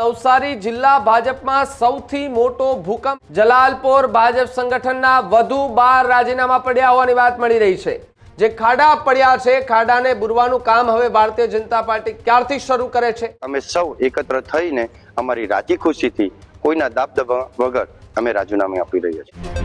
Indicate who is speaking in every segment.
Speaker 1: નવસારી જિલ્લા ભાજપમાં સૌથી મોટો ભૂકંપ જલાલપોર ભાજપ સંગઠનના વધુ બાર રાજીનામા પડ્યા હોવાની વાત મળી રહી છે. જે ખાડા પડ્યા છે, ખાડાને બુરવાનું કામ હવે ભારતીય જનતા પાર્ટી ક્યારથી શરૂ કરે છે?
Speaker 2: અમે સૌ એકત્ર થઈને અમારી રાજી ખુશીથી કોઈના દાબદબા વગર અમે રાજીનામું આપી રહ્યા છીએ.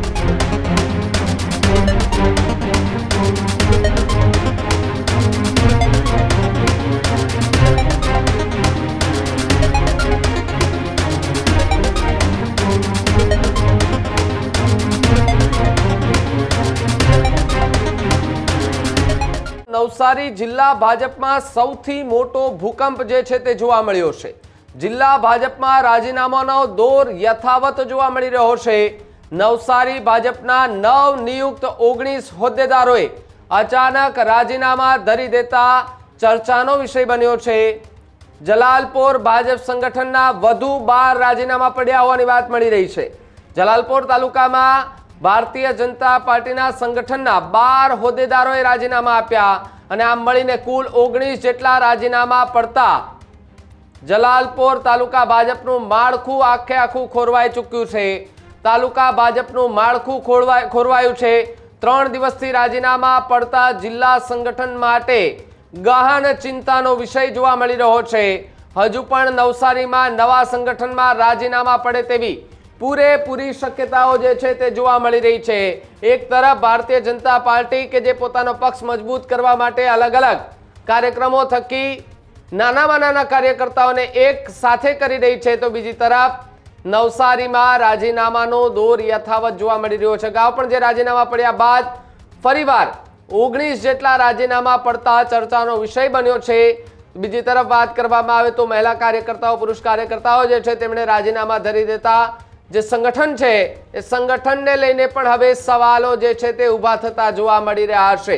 Speaker 1: નવસારી જિલ્લા ભાજપમાં સૌથી મોટો ભૂકંપ જે છે તે જોવા મળ્યો છે. જિલ્લા ભાજપમાં રાજીનામાનો દોર યથાવત જોવા મળી રહ્યો છે. નવસારી ભાજપના નવ નિયુક્ત ઓગણીસ હોદ્દેદારોએ અચાનક રાજીનામા ધરી દેતા ચર્ચાનો વિષય બન્યો છે. જલાલપોર ભાજપ સંગઠનના વધુ બાર રાજીનામા પડ્યા હોવાની વાત મળી રહી છે. જલાલપોર તાલુકામાં ભારતીય જનતા પાર્ટીના સંગઠનના બાર હોદ્દેદારોએ રાજીનામા આપ્યા. અને આમ મળીને કુલ ઓગણીસ જેટલા રાજીનામા પડતા જલાલપોર તાલુકા ભાજપનું માળખું આખે આખું ખોરવાઈ ચૂક્યું છે. તાલુકા ભાજપનું માળખું ખોરવાય, ખોરવાયું છે. ત્રણ દિવસથી રાજીનામા પડતા જિલ્લા સંગઠન માટે ગહન ચિંતાનો વિષય જોવા મળી રહ્યો છે. હજુ પણ નવસારીમાં નવા સંગઠનમાં રાજીનામા પડે તેવી પૂરેપૂરી શક્યતાઓ જે છે તે જોવા મળી રહી છે. એક તરફ ભારતીય જનતા પાર્ટી કે જે પોતાનો પક્ષ મજબૂત કરવા માટે અલગ અલગ કાર્યક્રમો થકી નાનામાં નાના કાર્યકર્તાઓને એક સાથે કરી રહી છે, તો બીજી તરફ નવસારીમાં રાજીનામાનો દોર યથાવત જોવા મળી રહ્યો છે. અગાઉ પણ જે રાજીનામા પડ્યા બાદ ફરીવાર ઓગણીસ જેટલા રાજીનામા પડતા ચર્ચાનો વિષય બન્યો છે. બીજી તરફ વાત કરવામાં આવે તો મહિલા કાર્યકર્તાઓ, પુરુષ કાર્યકર્તાઓ જે છે, તેમણે રાજીનામા ધરી દેતા જે સંગઠન છે, એ સંગઠનને લઈને પણ હવે સવાલો જે છે તે ઊભા થતા જોવા મળી રહ્યા છે.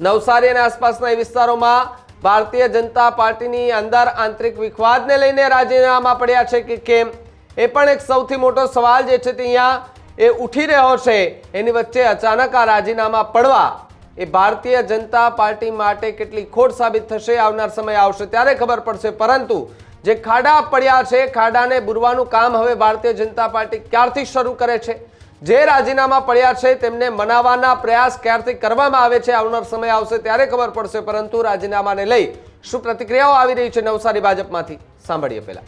Speaker 1: નવસારી અને આસપાસના વિસ્તારોમાં ભારતીય જનતા પાર્ટીની અંદર આંતરિક વિખવાદને લઈને રાજીનામા પડ્યા છે કે કેમ? એ પણ એક સૌથી મોટો સવાલ જે છે તે અહીંયા એ ઉઠી રહ્યો છે. એની વચ્ચે અચાનક આ રાજીનામા પડવા એ ભારતીય જનતા પાર્ટી માટે કેટલી ખોટ સાબિત થશે, આવનાર સમય આવશે ત્યારે ખબર પડશે. પરંતુ જે ખાડા પડ્યા છે, ખાડાને બુરવાનું કામ હવે ભારતીય જનતા પાર્ટી ક્યારથી શરૂ કરે છે? જે રાજીનામા પડ્યા છે, તેમને મનાવવાના પ્રયાસ ક્યારથી કરવામાં આવે છે? આવનાર સમય આવશે ત્યારે ખબર પડશે, પરંતુ રાજીનામાને લઈ શું પ્રતિક્રિયાઓ આવી રહી છે નવસારી ભાજપમાંથી? સાંભળીએ પહેલા.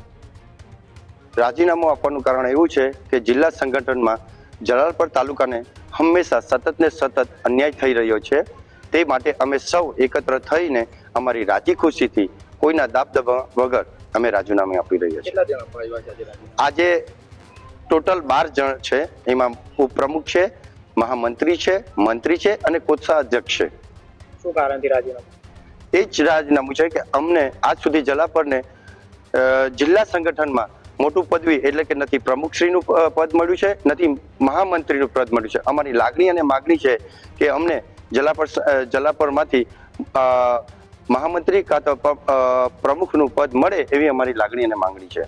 Speaker 2: રાજીનામું આપવાનું કારણ એવું છે કે જિલ્લા સંગઠનમાં જલાલપર તાલુકાને હંમેશા સતત ને સતત અન્યાય થઈ રહ્યો છે. તે માટે અમે સૌ એકત્ર થઈને અમારી રાજી ખુશીથી કોઈના દાબદબા વગર અમે રાજીનામું આપી રહ્યા છીએ.
Speaker 3: આજે
Speaker 2: ટોટલ બાર જણ છે. એમાં ઉપપ્રમુખ છે મહામંત્રી છે મંત્રી છે અને કોષાધ્યક્ષ છે.
Speaker 3: શું કારણથી રાજીનામું
Speaker 2: એ જ રાજીનામું છે કે અમને આજ સુધી જલાપરને જિલ્લા સંગઠનમાં મોટું પદવી એટલે કે નથી પ્રમુખશ્રીનું પદ મળ્યું છે નથી મહામંત્રીનું પદ મળ્યું છે. અમારી લાગણી અને માગણી છે કે અમને જલાપર જલાપરમાંથી મહામંત્રી કાં તો પ્રમુખનું પદ મળે એવી અમારી લાગણી અને માંગણી છે.